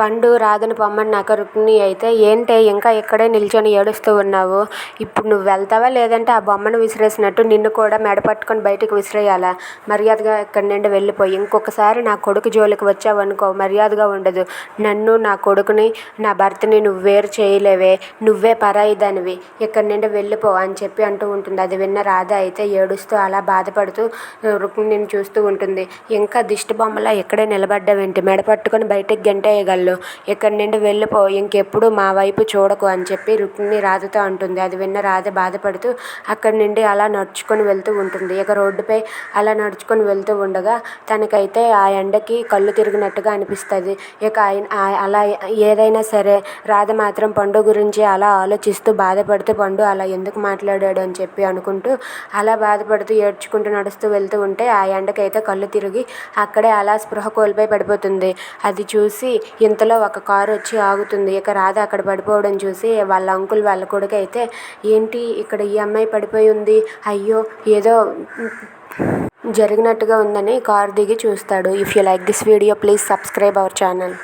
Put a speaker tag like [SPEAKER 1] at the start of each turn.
[SPEAKER 1] పండు రాధని పొమ్మన్నాక రుక్మిణి అయితే ఏంటే ఇంకా ఇక్కడే నిల్చొని ఏడుస్తూ ఉన్నావు? ఇప్పుడు నువ్వు వెళ్తావా? లేదంటే ఆ బొమ్మను విసిరేసినట్టు నిన్ను కూడా మెడ పట్టుకొని బయటకు విసిరేయాలా? మర్యాదగా ఇక్కడి నుండి వెళ్ళిపోయి ఇంకొకసారి నా కొడుకు జోలికి వచ్చావనుకో మర్యాదగా ఉండదు. నన్ను నా కొడుకుని నా భర్తని నువ్వు వేరు చేయలేవే. నువ్వే పరాయి దానివి ఇక్కడి నుండి వెళ్ళిపో అని చెప్పి అంటూ ఉంటుంది. అది విన్న రాధ అయితే ఏడుస్తూ అలా బాధపడుతూ రుక్మిణిని చూస్తూ ఉంటుంది. ఇంకా దిష్టి బొమ్మలా ఇక్కడే నిలబడ్డావేంటి? మెడ పట్టుకొని బయటకు గంటేయగలరు. ఇక్కడి నుండి వెళ్ళిపో ఇంకెప్పుడు మా వైపు చూడకు అని చెప్పి రుక్మిణి రాధతో అంటుంది. అది విన్న రాధ బాధపడుతూ అక్కడి నుండి అలా నడుచుకొని వెళ్తూ ఉంటుంది. ఇక రోడ్డుపై అలా నడుచుకొని వెళ్తూ ఉండగా తనకైతే ఆ ఎండకి కళ్ళు తిరిగినట్టుగా అనిపిస్తుంది. ఇక ఆయన అలా ఏదైనా సరే రాధ మాత్రం పండు గురించి అలా ఆలోచిస్తూ బాధపడుతూ పండు అలా ఎందుకు మాట్లాడాడు అని చెప్పి అనుకుంటూ అలా బాధపడుతూ ఏడ్చుకుంటూ నడుస్తూ వెళ్తూ ఉంటే ఆ ఎండకైతే కళ్ళు తిరిగి అక్కడే అలా స్పృహ కోల్పోయి పడిపోతుంది. అది చూసి ఇంతలో ఒక కారు వచ్చి ఆగుతుంది. ఇక రాధ అక్కడ పడిపోవడం చూసి వాళ్ళ అంకుల్ వాళ్ళ కొడుకు అయితే ఏంటి ఇక్కడ ఈ అమ్మాయి పడిపోయి ఉంది? అయ్యో ఏదో జరిగినట్టుగా ఉందని కారు దిగి చూస్తాడు. If you like this video please subscribe our channel